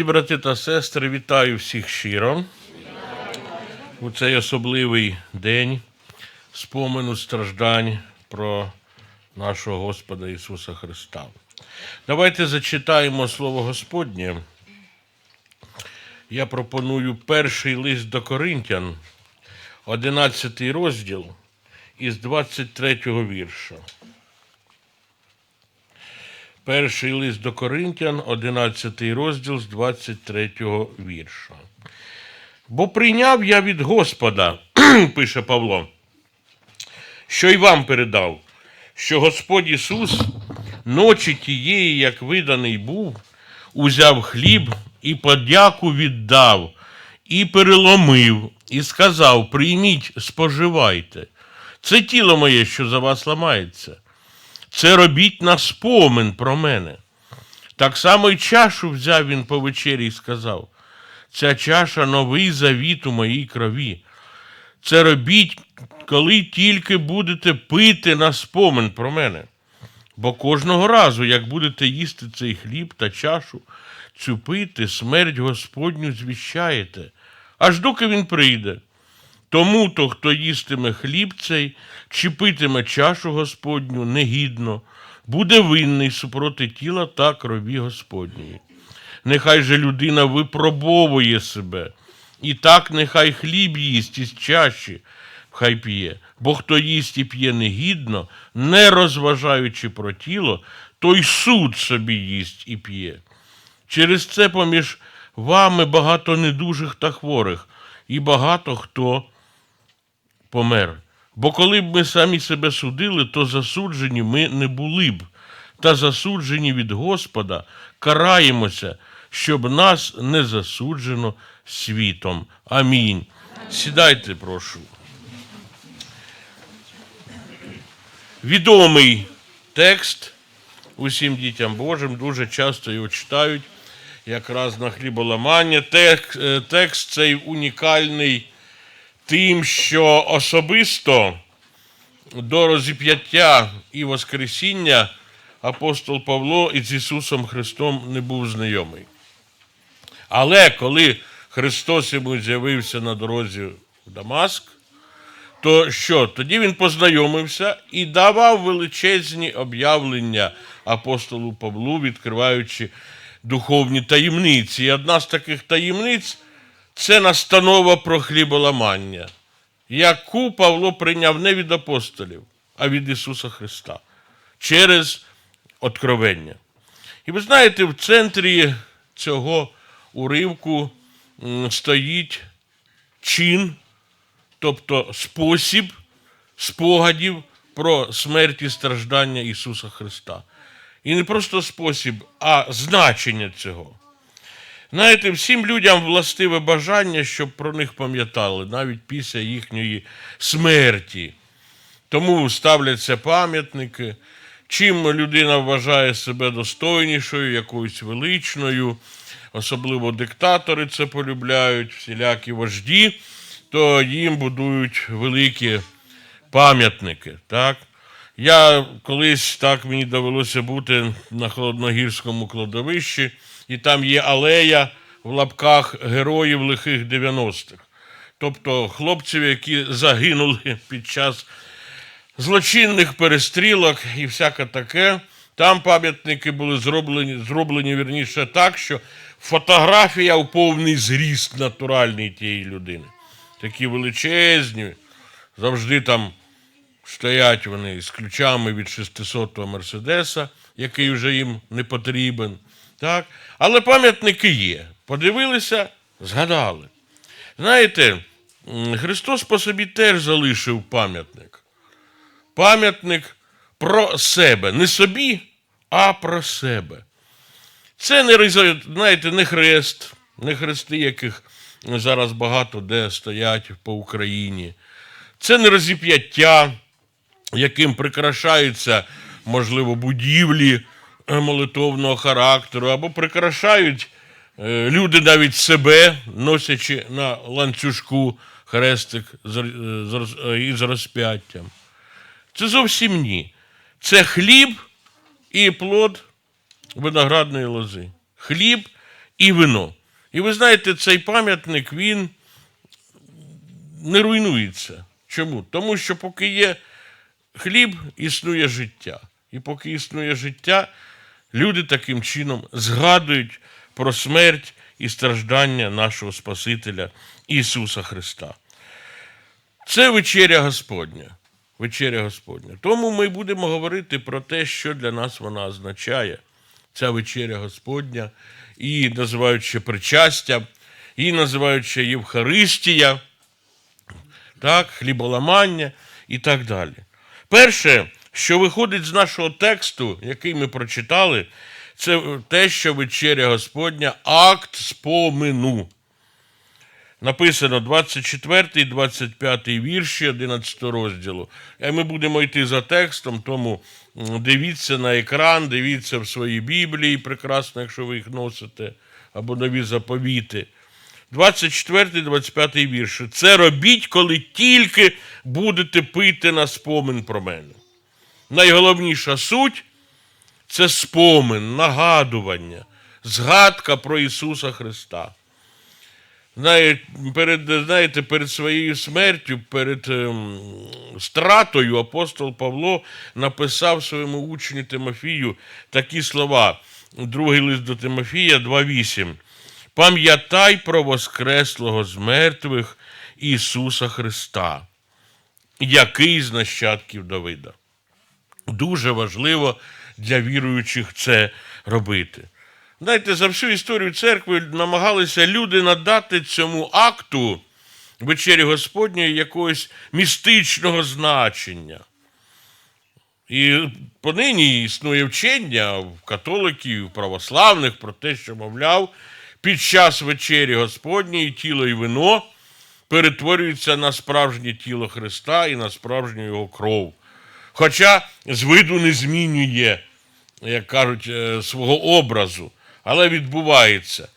Дорогі брати та сестри, вітаю всіх щиро у цей особливий день спомену страждань про нашого Господа Ісуса Христа. Давайте зачитаємо Слово Господнє. Я пропоную перший лист до Коринтян, 11 розділ із 23 вірша. Перший лист до Коринтян, 11 розділ з 23 вірша. Бо прийняв я від Господа, пише Павло, що й вам передав, що Господь Ісус ночі тієї, як виданий був, узяв хліб і подяку віддав, і переломив, і сказав: Прийміть, споживайте. Це тіло моє, що за вас ламається. Це робіть на спомин про мене. Так само й чашу взяв він по вечері і сказав: Ця чаша новий завіт у моїй крові. Це робіть, коли тільки будете пити на спомин про мене. Бо кожного разу, як будете їсти цей хліб та чашу, цю пити, смерть Господню звіщаєте, аж доки він прийде. Тому то, хто їстиме хліб цей, чи питиме чашу Господню негідно, буде винний супроти тіла та крові Господньої. Нехай же людина випробовує себе, і так нехай хліб їсть із чаші, хай п'є, бо хто їсть і п'є негідно, не розважаючи про тіло, той суд собі їсть і п'є. Через це поміж вами багато недужих та хворих, і багато хто помер. Бо коли б ми самі себе судили, то засуджені ми не були б, та засуджені від Господа караємося, щоб нас не засуджено світом. Амінь. Сідайте, прошу. Відомий текст усім дітям Божим, дуже часто його читають якраз на хліболамання. Е, Текст цей унікальний тим, що особисто до розіп'яття і Воскресіння апостол Павло із Ісусом Христом не був знайомий. Але коли Христос йому з'явився на дорозі в Дамаск, то що? Тоді він познайомився і давав величезні об'явлення апостолу Павлу, відкриваючи духовні таємниці. І одна з таких таємниць це настанова про хліболамання, яку Павло прийняв не від апостолів, а від Ісуса Христа через откровення. І ви знаєте, в центрі цього уривку стоїть чин, тобто спосіб спогадів про смерть і страждання Ісуса Христа. І не просто спосіб, а значення цього. Знаєте, всім людям властиве бажання, щоб про них пам'ятали, навіть після їхньої смерті. Тому ставляться пам'ятники. Чим людина вважає себе достойнішою, якоюсь величною, особливо диктатори це полюбляють, всілякі вожді, то їм будують великі пам'ятники. Так? Я колись так мені довелося бути на холодногірському кладовищі, і там є алея в лапках героїв лихих 90-х. Тобто хлопців, які загинули під час злочинних перестрілок і всяке таке. Там пам'ятники були зроблені, зроблені вірніше так, що фотографія у повний зріст натуральний тієї людини. Такі величезні, завжди там стоять вони з ключами від 600-го Мерседеса, який вже їм не потрібен. Так? Але пам'ятники є. Подивилися, згадали. Знаєте, Христос по собі теж залишив пам'ятник. Пам'ятник про себе. Не собі, а про себе. Це не знаєте, не хрест, не хрести, яких зараз багато де стоять по Україні. Це не розіп'яття, яким прикрашаються, можливо, будівлі молитовного характеру, або прикрашають е, люди навіть себе, носячи на ланцюжку хрестик з р- з роз- е, із розп'яттям. Це зовсім ні. Це хліб і плод виноградної лози. Хліб і вино. І ви знаєте, цей пам'ятник він не руйнується. Чому? Тому що поки є хліб, існує життя. І поки існує життя, люди таким чином згадують про смерть і страждання нашого Спасителя Ісуса Христа. Це вечеря Господня. Вечеря Господня. Тому ми будемо говорити про те, що для нас вона означає. Ця вечеря Господня, і називають ще причастя, і називають ще Євхаристія, так, хліболамання і так далі. Перше, що виходить з нашого тексту, який ми прочитали, це те, що вечеря Господня акт спомину. Написано 24 і 25 вірші 11 розділу. А ми будемо йти за текстом, тому дивіться на екран, дивіться в своїй Біблії, прекрасно, якщо ви їх носите, або нові заповіти. 24 25 вірші. Це робіть, коли тільки будете пити на спомин про мене. Найголовніша суть це спомин, нагадування, згадка про Ісуса Христа. Перед, знаєте, перед своєю смертю, перед ем, стратою апостол Павло написав своєму учню Тимофію такі слова. Другий лист до Тимофія 2.8. Пам'ятай про Воскреслого з мертвих Ісуса Христа, який з нащадків Давида. Дуже важливо для віруючих це робити. Знаєте, за всю історію церкви намагалися люди надати цьому акту вечері Господньої якогось містичного значення. І понині існує вчення в католиків, православних про те, що, мовляв, під час вечері Господньої тіло і вино перетворюються на справжнє тіло Христа і на справжню його кров. Хоча з виду не змінює, як кажуть, е, свого образу, але відбувається.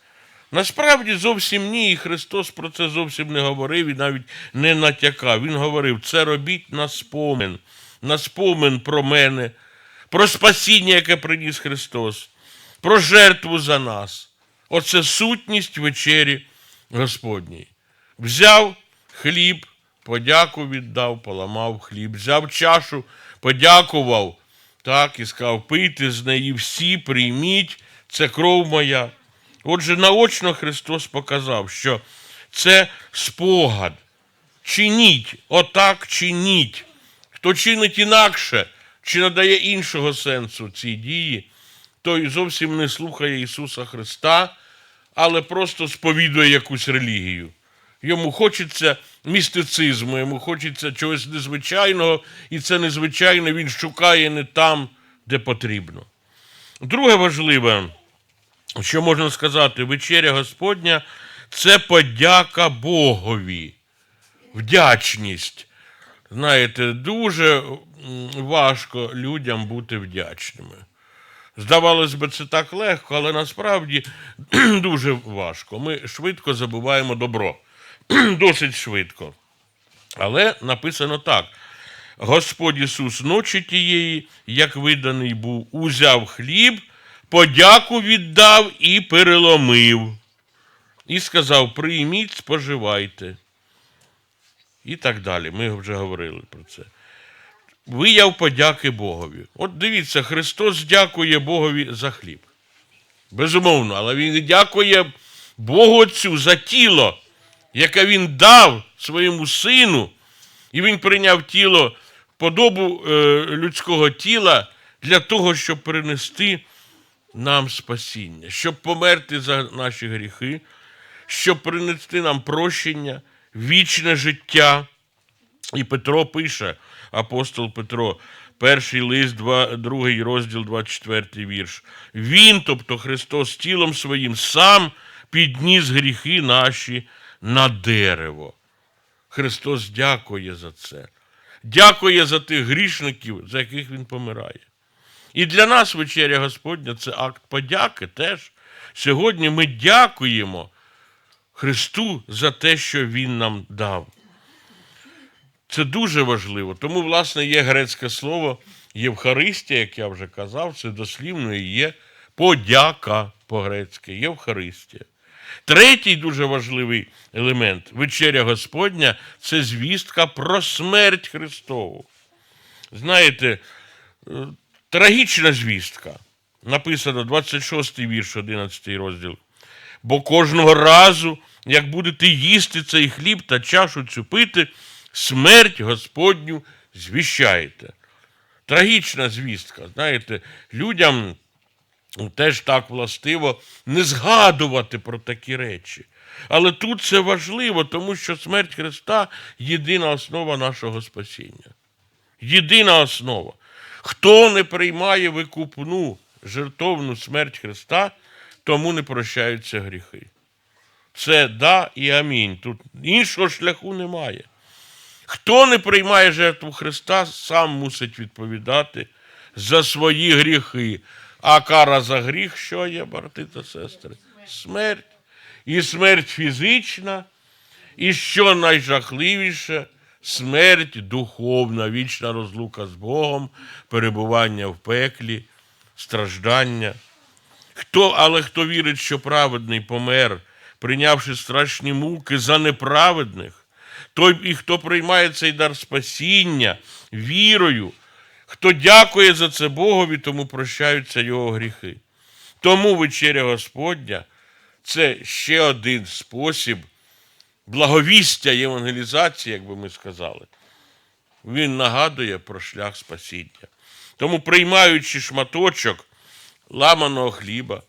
Насправді зовсім ні, і Христос про це зовсім не говорив і навіть не натякав. Він говорив: це робіть на спомин, на спомин про мене, про спасіння, яке приніс Христос, про жертву за нас. Оце сутність вечері Господній. Взяв хліб, подяку віддав, поламав хліб, взяв чашу, подякував, так, і сказав, пийте з неї всі, прийміть, це кров моя. Отже, наочно Христос показав, що це спогад. Чиніть, отак чиніть. Хто чинить інакше, чи надає іншого сенсу цій дії, той зовсім не слухає Ісуса Христа, але просто сповідує якусь релігію. Йому хочеться містицизму, йому хочеться чогось незвичайного, і це незвичайне він шукає не там, де потрібно. Друге важливе, що можна сказати, вечеря Господня це подяка Богові, вдячність. Знаєте, дуже важко людям бути вдячними. Здавалось би, це так легко, але насправді дуже важко. Ми швидко забуваємо добро. Досить швидко. Але написано так: Господь Ісус ночі тієї, як виданий був, узяв хліб, подяку віддав і переломив. І сказав: прийміть, споживайте. І так далі. Ми вже говорили про це. Вияв подяки Богові. От дивіться, Христос дякує Богові за хліб. Безумовно, але Він дякує Богу Отцю за тіло, яке Він дав своєму сину, і Він прийняв тіло, подобу е, людського тіла для того, щоб принести нам спасіння, щоб померти за наші гріхи, щоб принести нам прощення, вічне життя. І Петро пише, апостол Петро, перший лист, два, другий розділ, 24 вірш. Він, тобто Христос, тілом своїм сам підніс гріхи наші на дерево. Христос дякує за це. Дякує за тих грішників, за яких Він помирає. І для нас вечеря Господня це акт подяки теж. Сьогодні ми дякуємо Христу за те, що Він нам дав. Це дуже важливо. Тому, власне, є грецьке слово Євхаристія, як я вже казав, це дослівно і є подяка по-грецьки, Євхаристія. Третій дуже важливий елемент вечеря Господня це звістка про смерть Христову. Знаєте, е, трагічна звістка. Написано 26 вірш, 11 розділ. Бо кожного разу, як будете їсти цей хліб та чашу цю пити, смерть Господню звіщаєте. Трагічна звістка. Знаєте, людям теж так властиво не згадувати про такі речі. Але тут це важливо, тому що смерть Христа єдина основа нашого спасіння. Єдина основа. Хто не приймає викупну жертовну смерть Христа, тому не прощаються гріхи. Це да і амінь. Тут іншого шляху немає. Хто не приймає жертву Христа, сам мусить відповідати за свої гріхи. А кара за гріх, що є, брати та сестри? Смерть. І смерть фізична, і що найжахливіше, смерть духовна, вічна розлука з Богом, перебування в пеклі, страждання. Хто, але хто вірить, що праведний помер, прийнявши страшні муки за неправедних, той і хто приймає цей дар спасіння вірою, хто дякує за це Богові, тому прощаються його гріхи. Тому вечеря Господня це ще один спосіб благовістя євангелізації, як би ми сказали. Він нагадує про шлях спасіння. Тому, приймаючи шматочок ламаного хліба,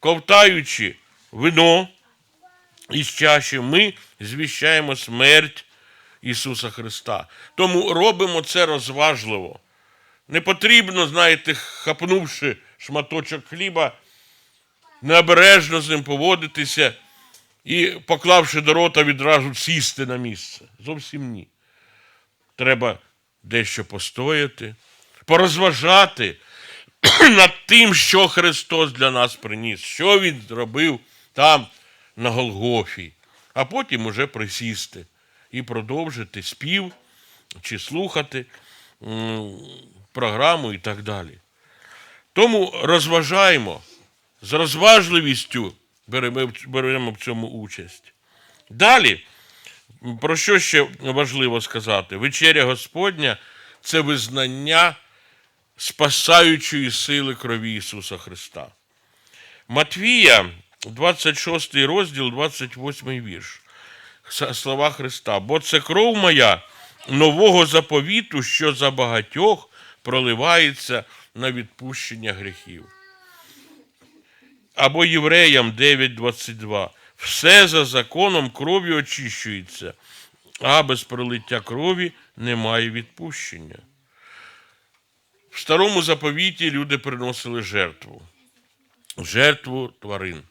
ковтаючи вино із чаші, ми звіщаємо смерть Ісуса Христа. Тому робимо це розважливо. Не потрібно, знаєте, хапнувши шматочок хліба, необережно з ним поводитися і, поклавши до рота, відразу сісти на місце. Зовсім ні. Треба дещо постояти, порозважати над тим, що Христос для нас приніс, що Він зробив там, на Голгофі, а потім уже присісти і продовжити спів чи слухати програму і так далі. Тому розважаємо, з розважливістю беремо, беремо в цьому участь. Далі, про що ще важливо сказати? Вечеря Господня це визнання спасаючої сили крові Ісуса Христа. Матвія, 26 розділ, 28 вірш. Слова Христа. Бо це кров моя нового заповіту, що за багатьох проливається на відпущення гріхів. Або Євреям 9.22. Все за законом кров'ю очищується, а без пролиття крові немає відпущення. В старому заповіті люди приносили жертву, жертву тварин.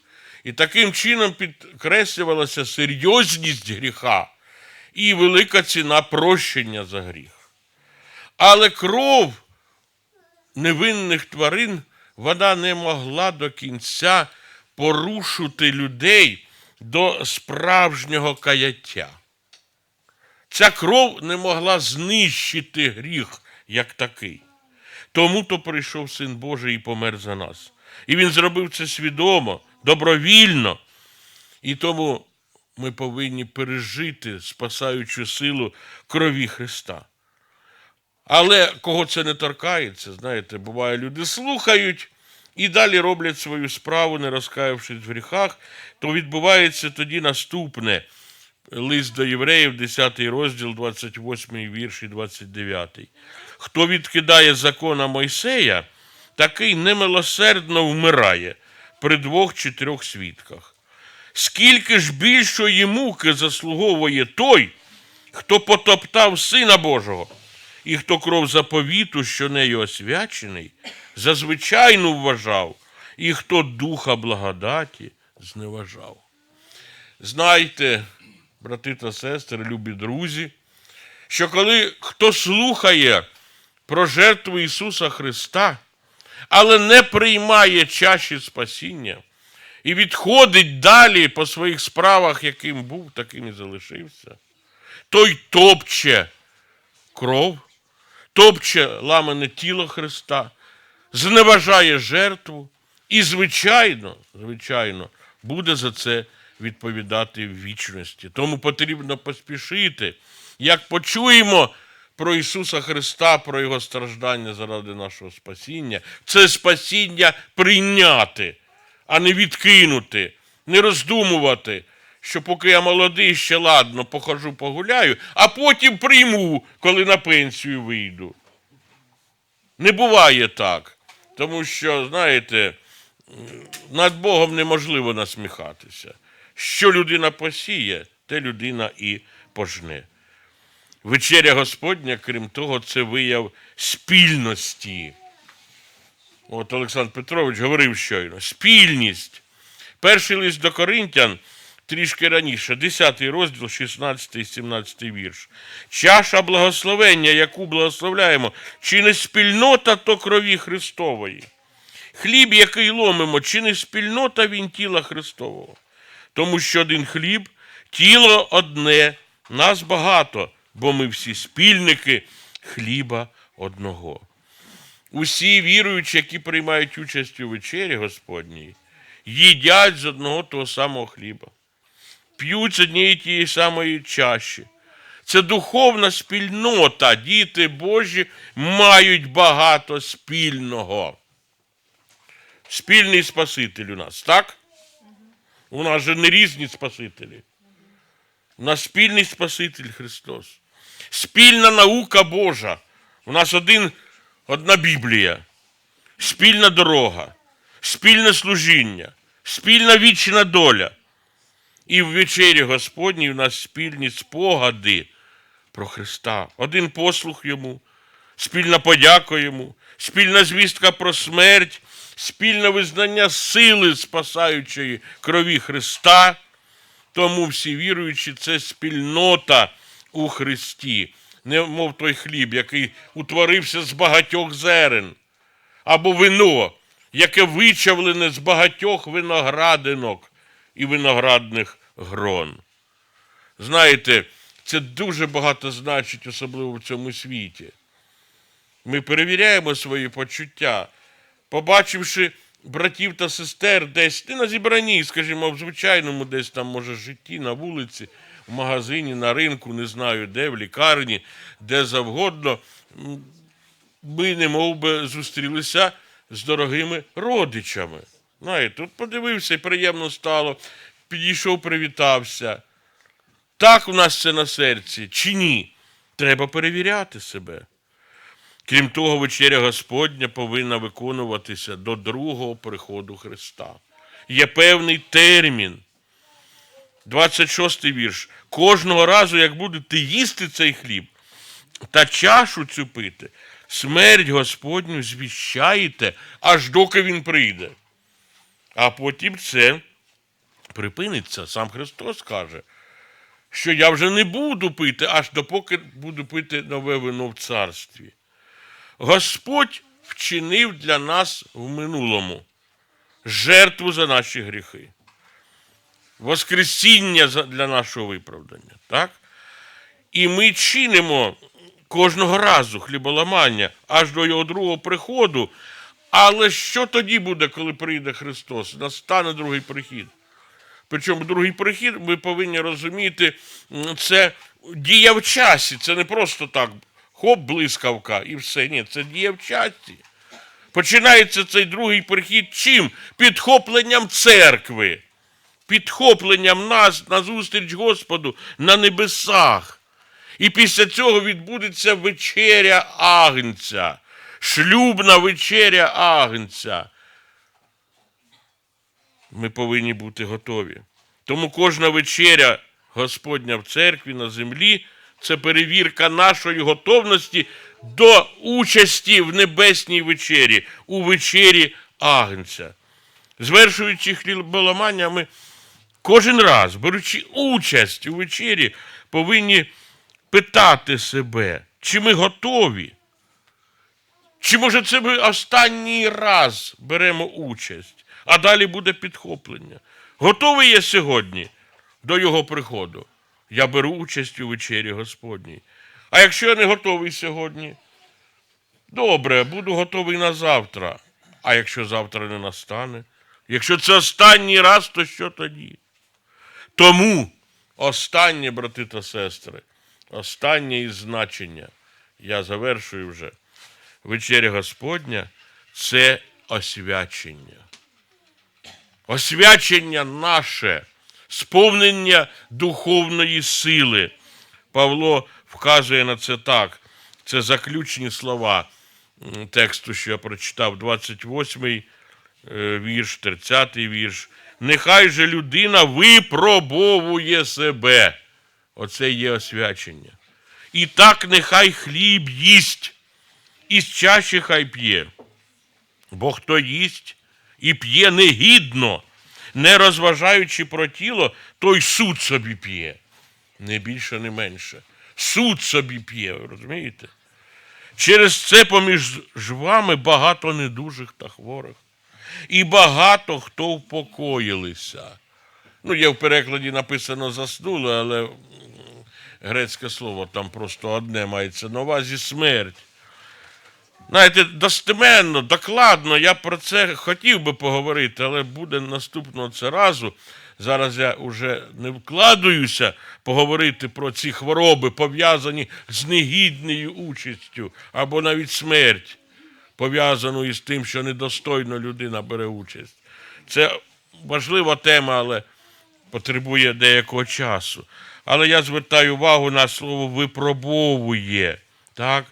І таким чином підкреслювалася серйозність гріха і велика ціна прощення за гріх. Але кров невинних тварин вона не могла до кінця порушити людей до справжнього каяття. Ця кров не могла знищити гріх як такий. Тому то прийшов Син Божий і помер за нас. І Він зробив це свідомо, добровільно. І тому ми повинні пережити спасаючу силу крові Христа. Але кого це не торкається, знаєте, буває, люди слухають і далі роблять свою справу, не розкаявшись в гріхах, то відбувається тоді наступне. Лист до євреїв, 10 розділ, 28 вірш і 29. Хто відкидає закона Мойсея, такий немилосердно вмирає при двох чи трьох свідках. Скільки ж більшої муки заслуговує той, хто потоптав Сина Божого, і хто кров заповіту, що нею освячений, за звичайну вважав, і хто духа благодаті зневажав. Знайте, брати та сестри, любі друзі, що коли хто слухає про жертву Ісуса Христа, але не приймає чаші спасіння і відходить далі по своїх справах, яким був, таким і залишився, той топче кров, топче ламане тіло Христа, зневажає жертву і, звичайно, звичайно, буде за це відповідати в вічності. Тому потрібно поспішити. Як почуємо про Ісуса Христа, про Його страждання заради нашого спасіння, це спасіння прийняти, а не відкинути, не роздумувати, що поки я молодий, ще ладно, похожу, погуляю, а потім прийму, коли на пенсію вийду. Не буває так. Тому що, знаєте, над Богом неможливо насміхатися. Що людина посіє, те людина і пожне. Вечеря Господня, крім того, це вияв спільності. От Олександр Петрович говорив щойно: спільність. Перший лист до Коринтян трішки раніше, 10 розділ, 16 і 17 вірш. Чаша благословення, яку благословляємо, чи не спільнота то крові Христової. Хліб, який ломимо, чи не спільнота він тіла Христового. Тому що один хліб, тіло одне, нас багато, бо ми всі спільники хліба одного. Усі віруючі, які приймають участь у вечері Господній, їдять з одного того самого хліба, п'ють з однієї тієї самої чаші. Це духовна спільнота. Діти Божі мають багато спільного. Спільний Спаситель у нас, так? У нас же не різні Спасителі. Нас спільний Спаситель Христос. Спільна наука Божа. У нас один, одна Біблія, спільна дорога, спільне служіння, спільна вічна доля. І в вечері Господній у нас спільні спогади про Христа. Один послух йому, спільна подяка йому, спільна звістка про смерть, спільне визнання сили спасаючої крові Христа. Тому всі віруючі це спільнота у Христі, не мов той хліб, який утворився з багатьох зерен, або вино, яке вичавлене з багатьох виноградинок і виноградних грон. Знаєте, це дуже багато значить, особливо в цьому світі. Ми перевіряємо свої почуття, побачивши братів та сестер десь не на зібранні, скажімо, в звичайному десь там, може, житті, на вулиці, в магазині, на ринку, не знаю де, в лікарні, де завгодно. Ми не мов би зустрілися з дорогими родичами. Знаєте, тут подивився і приємно стало, підійшов, привітався. Так у нас це на серці чи ні? Треба перевіряти себе. Крім того, вечеря Господня повинна виконуватися до другого приходу Христа. Є певний термін. 26 вірш. Кожного разу, як будете їсти цей хліб та чашу цю пити, смерть Господню звіщаєте, аж доки він прийде. А потім це припиниться. Сам Христос каже, що я вже не буду пити, аж допоки буду пити нове вино в царстві. Господь вчинив для нас в минулому жертву за наші гріхи, Воскресіння для нашого виправдання. Так? І ми чинимо кожного разу хліболамання аж до його другого приходу. Але що тоді буде, коли прийде Христос? Настане другий прихід. Причому другий прихід, ви повинні розуміти, це дія в часі. Це не просто так хоп, блискавка і все. Ні, це дія в часі. Починається цей другий прихід чим? Підхопленням церкви, підхопленням нас на зустріч Господу на небесах. І після цього відбудеться вечеря Агнця, шлюбна вечеря Агнця. Ми повинні бути готові. Тому кожна вечеря Господня в церкві на землі це перевірка нашої готовності до участі в небесній вечері, у вечері Агнця. Звершуючи хліболамання, ми кожен раз, беручи участь у вечері, повинні питати себе, чи ми готові. Чи може це ми останній раз беремо участь, а далі буде підхоплення? Готовий я сьогодні до його приходу? Я беру участь у вечері Господній. А якщо я не готовий сьогодні, Добре, буду готовий на завтра. А якщо завтра не настане? Якщо це останній раз, то що тоді? Тому останнє, брати та сестри, останнє із значення, я завершую вже. Вечеря Господня це освячення. Освячення наше, сповнення духовної сили. Павло вказує на це так. Це заключні слова тексту, що я прочитав, 28 е, вірш, 30 вірш. Нехай же людина випробовує себе. Оце є освячення. І так нехай хліб їсть, і з чаші хай п'є. Бо хто їсть і п'є негідно, не розважаючи про тіло, той суд собі п'є. Не більше, не менше. Суд собі п'є, розумієте? Через це поміж жвами багато недужих та хворих. І багато хто впокоїлися. Ну, є в перекладі написано заснули, але грецьке слово там просто одне мається на увазі смерть. Знаєте, достеменно, докладно, я про це хотів би поговорити, але буде наступного це разу. Зараз я вже не вкладаюся поговорити про ці хвороби, пов'язані з негідною участю або навіть смерть, пов'язану із тим, що недостойно людина бере участь. Це важлива тема, але потребує деякого часу. Але я звертаю увагу на слово випробовує. Так?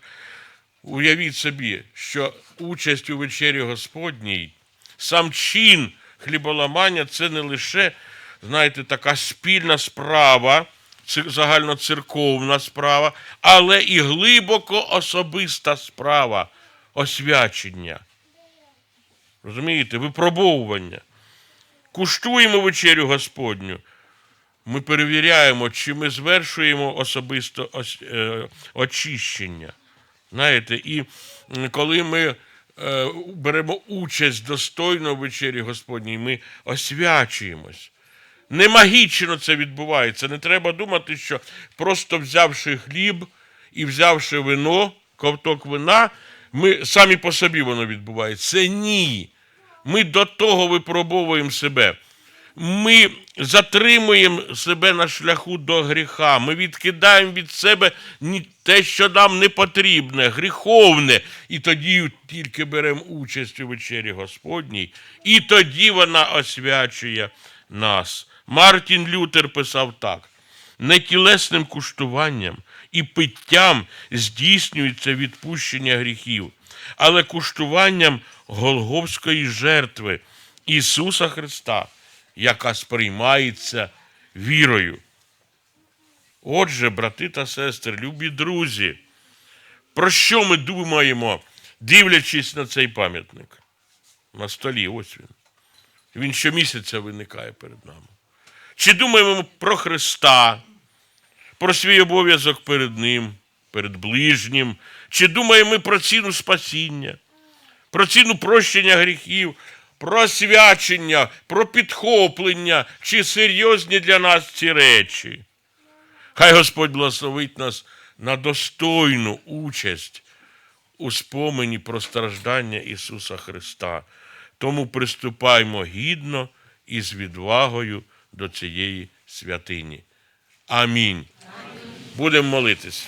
Уявіть собі, що участь у вечері Господній, сам чин хліболамання це не лише, знаєте, така спільна справа, загальноцерковна справа, але і глибоко особиста справа освячення. Розумієте, випробовування. Куштуємо вечерю Господню. Ми перевіряємо, чи ми звершуємо особисто е, очищення. Знаєте, і коли ми е, беремо участь достойно в вечері Господній, ми освячуємось. Не магічно це відбувається. Не треба думати, що просто взявши хліб і взявши вино, ковток вина, ми самі по собі воно відбувається. Це ні. Ми до того випробовуємо себе. Ми затримуємо себе на шляху до гріха. Ми відкидаємо від себе те, що нам не потрібне, гріховне. І тоді тільки беремо участь у вечері Господній, і тоді вона освячує нас. Мартін Лютер писав так: нетілесним куштуванням і питтям здійснюється відпущення гріхів, але куштуванням Голговської жертви Ісуса Христа, яка сприймається вірою. Отже, брати та сестри, любі друзі, про що ми думаємо, дивлячись на цей пам'ятник? На столі, ось він. Він щомісяця виникає перед нами. Чи думаємо про Христа, про свій обов'язок перед Ним, перед ближнім? Чи думаємо ми про ціну спасіння, про ціну прощення гріхів, про освячення, про підхоплення, чи серйозні для нас ці речі? Хай Господь благословить нас на достойну участь у спомені про страждання Ісуса Христа. Тому приступаймо гідно і з відвагою до цієї святині. Амінь. Будемо молитись.